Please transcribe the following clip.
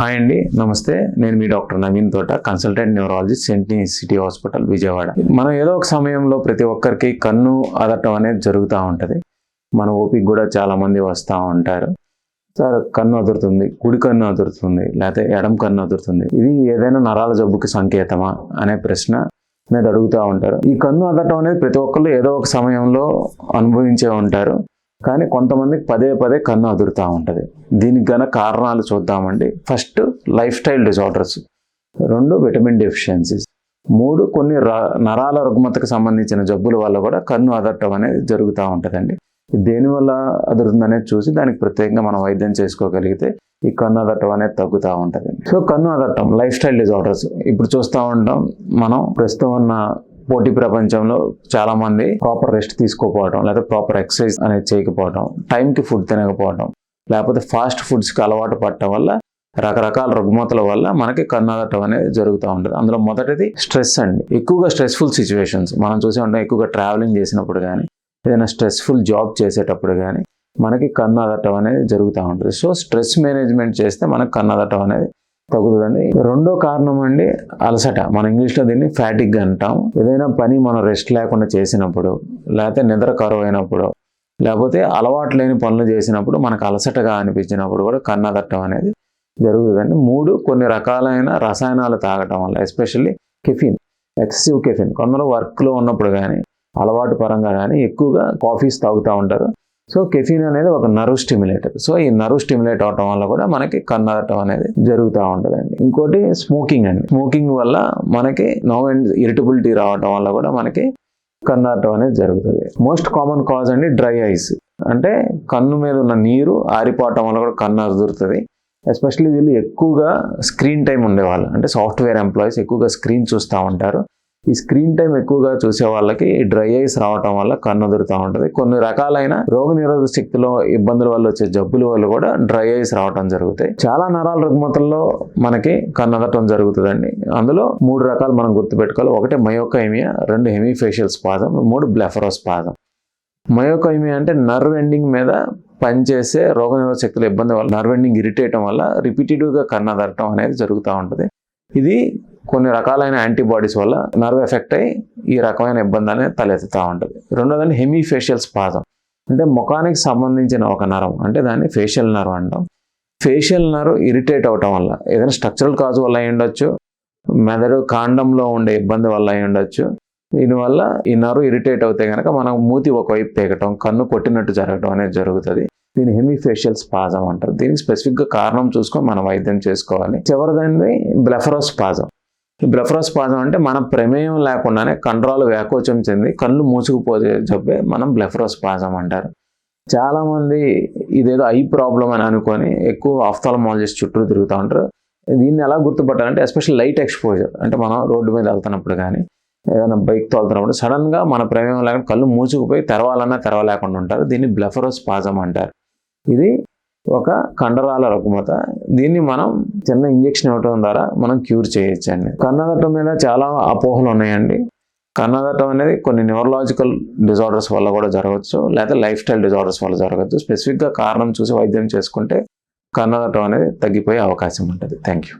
Hi అండి నమస్తే. నేను మీ doctor Naveen Thota consultant neurologist sentry city hospital Vijayawada. మనం ఏదో ఒక సమయంలో ప్రతి ఒక్కరికి కన్ను అదటం అనేది జరుగుతూ ఉంటుంది. మన ఓపిక కూడా చాలామంది వస్తూ ఉంటారు. సార్ కన్ను అదురుతుంది కుడి కన్ను అదురుతుంది లేకపోతే ఎడం కన్ను అదురుతుంది. ఇది ఏదైనా నరాల జబ్బుకి సంకేతమా అనే ప్రశ్న మీద అడుగుతూ ఉంటారు. ఈ కన్ను అదటం అనేది ప్రతి ఒక్కళ్ళు ఏదో ఒక సమయంలో అనుభవించే ఉంటారు. కానీ కొంతమందికి పదే పదే కన్ను అదురుతూ ఉంటుంది. దీనికి గన కారణాలు చూద్దామండి. First lifestyle disorders. రెండు విటమిన్ డెఫిషియన్సీస్. మూడు కొన్ని ర- నరాల రుగ్మతకు సంబంధించిన జబ్బుల వల్ల కూడా కన్ను అదట్టం అనేది జరుగుతూ ఉంటుందండి. దేనివల్ల అదురుతుందనేది చూసి దానికి ప్రత్యేకంగా మనం వైద్యం చేసుకోగలిగితే ఈ కన్ను అదట్టం అనేది తగ్గుతూ ఉంటుంది. సో కన్ను అదట్టం లైఫ్ స్టైల్ డిజార్డర్స్. ఇప్పుడు చూస్తూ ఉంటాం మనం ప్రస్తుతం ఉన్న పోటీ ప్రపంచంలో చాలా మంది ప్రాపర్ రెస్ట్ తీసుకోకపోవడం లేదా ప్రాపర్ ఎక్సర్సైజ్ అనేది చేయకపోవడం టైంకి ఫుడ్ తినకపోవడం లేకపోతే ఫాస్ట్ ఫుడ్స్కి అలవాటు పడటం వల్ల రకరకాల రుగ్మతల వల్ల మనకి కన్నదటం అనేది జరుగుతూ ఉంటుంది. అందులో మొదటిది స్ట్రెస్ అండి. ఎక్కువగా స్ట్రెస్ఫుల్ సిచ్యువేషన్స్ మనం చూసే ఉంటాం ఎక్కువగా ట్రావెలింగ్ చేసినప్పుడు కానీ ఏదైనా స్ట్రెస్ఫుల్ జాబ్ చేసేటప్పుడు కానీ మనకి కన్నదటం అనేది జరుగుతూ ఉంటుంది. సో స్ట్రెస్ మేనేజ్మెంట్ చేస్తే మనకి కన్నదటం అనేది తగ్గుతుందండి రెండో కారణం అండి అలసట. మన ఇంగ్లీష్లో దీన్ని ఫ్యాటిక్ అంటాం. ఏదైనా పని మనం రెస్ట్ లేకుండా చేసినప్పుడు లేకపోతే నిద్ర కరువు అయినప్పుడు లేకపోతే అలవాటు లేని పనులు చేసినప్పుడు మనకు అలసటగా అనిపించినప్పుడు కూడా కన్నదట్టం అనేది జరుగుతుందండి. మూడు కొన్ని రకాలైన రసాయనాలు తాగటం వల్ల ఎస్పెషల్లీ కెఫిన్ ఎక్సెసివ్ కెఫిన్. కొందరు వర్క్లో ఉన్నప్పుడు కానీ అలవాటు పరంగా కానీ ఎక్కువగా కాఫీస్ తాగుతూ ఉంటారు. సో కెఫీన్ అనేది ఒక నర్వ్ స్టిమ్యులేటర్ సో ఈ నర్వ్ స్టిమ్యులేట్ అవటం వల్ల కూడా మనకి కన్నడటం అనేది జరుగుతూ ఉంటుందండి. ఇంకోటి స్మోకింగ్ అండి. స్మోకింగ్ వల్ల మనకి నో అండ్ ఇరిటబిలిటీ రావటం వల్ల కూడా మనకి కన్నడటం అనేది జరుగుతుంది. మోస్ట్ కామన్ కాజ్ అండి డ్రై ఐస్ అంటే కన్ను మీద ఉన్న నీరు ఆరిపోవటం వల్ల కూడా కన్ను అదురుతుంది. ఎస్పెషల్లీ వీళ్ళు ఎక్కువగా స్క్రీన్ టైం ఉండేవాళ్ళు. అంటే సాఫ్ట్వేర్ ఎంప్లాయీస్ ఎక్కువగా స్క్రీన్ చూస్తూ ఉంటారు. ఈ స్క్రీన్ టైం ఎక్కువగా చూసే వాళ్ళకి డ్రై ఐస్ రావటం వల్ల కన్ను అదురుతూ ఉంటుంది. కొన్ని రకాలైన రోగ నిరోధక శక్తిలో ఇబ్బందుల వల్ల వచ్చే జబ్బుల వల్ల కూడా డ్రై ఐస్ రావటం జరుగుతాయి. చాలా నరాల రుగ్మతల్లో మనకి కన్నదటం జరుగుతుందండి. అందులో మూడు రకాలు మనం గుర్తుపెట్టుకోవాలి. ఒకటి మయోకైమియా రెండు హెమీఫేషియల్ స్పాదం మూడు బ్లెఫరోస్పాజం. మయోకైమియా అంటే నర్వ్ ఎండింగ్ మీద పనిచేసే రోగనిరోధక శక్తుల ఇబ్బంది వల్ల నర్వ్ ఎండింగ్ ఇరిటేయటం వల్ల రిపీటెడ్గా కన్నదరటం అనేది జరుగుతూ ఉంటుంది. ఇది కొన్ని రకాలైన యాంటీబాడీస్ వల్ల నర్వ్ ఎఫెక్ట్ అయ్యి ఈ రకమైన ఇబ్బంది అనేది తలెత్తుతూ ఉంటుంది. రెండోదండి హెమీఫేషియల్ స్పాజం. అంటే ముఖానికి సంబంధించిన ఒక నరం అంటే దాన్ని ఫేషియల్ నర్వ్ అంటాం. ఫేషియల్ నర్వ్ ఇరిటేట్ అవటం వల్ల ఏదైనా స్ట్రక్చరల్ కాజ్ వల్ల అయి ఉండొచ్చు మెదడు కాండంలో ఉండే ఇబ్బంది వల్ల అయి ఉండొచ్చు. దీనివల్ల ఈ నరు ఇరిటేట్ అవుతే కనుక మనం మూతి ఒకవైపు పేకటం కన్ను కొట్టినట్టు జరగటం అనేది జరుగుతుంది. దీని హెమీఫేషియల్ స్పాజం అంటారు. దీనికి స్పెసిఫిక్గా కారణం చూసుకొని మనం వైద్యం చేసుకోవాలి. చివరిదండి బ్లెఫరోస్పాజం. ఈ బ్లెఫరోస్పాజం అంటే మన ప్రమేయం లేకుండానే కండరాలు వ్యాకోచం చెంది కళ్ళు మూసుకుపోతే చెప్పే మనం బ్లెఫరోస్పాజం అంటారు. చాలామంది ఇదేదో ఐ ప్రాబ్లం అని అనుకొని ఎక్కువ ఆఫ్థాలమాలజిస్ట్ చుట్టూ తిరుగుతూ ఉంటారు. దీన్ని ఎలా గుర్తుపట్టాలంటే ఎస్పెషల్ లైట్ ఎక్స్పోజర్ అంటే మనం రోడ్డు మీద వెళ్తున్నప్పుడు కానీ ఏదైనా బైక్ తోలుతున్నప్పుడు సడన్గా మన ప్రమేయం లేకుండా కళ్ళు మూసుకుపోయి తెరవాలన్నా తెరవలేకుండా ఉంటారు. దీన్ని బ్లెఫరోస్పాజం అంటారు. ఇది ఒక కండరాల రుగ్మత. దీన్ని మనం చిన్న ఇంజెక్షన్ ఇవ్వటం ద్వారా మనం క్యూర్ చేయొచ్చండి. కన్నదట్టం మీద చాలా అపోహలు ఉన్నాయండి. కన్నదట్టం అనేది కొన్ని న్యూరలాజికల్ డిజార్డర్స్ వల్ల కూడా జరగవచ్చు లేదా లైఫ్ స్టైల్ డిజార్డర్స్ వల్ల జరగవచ్చు. స్పెసిఫిక్గా కారణం చూసి వైద్యం చేసుకుంటే కన్నదట్టం అనేది తగ్గిపోయే అవకాశం ఉంటుంది. Thank you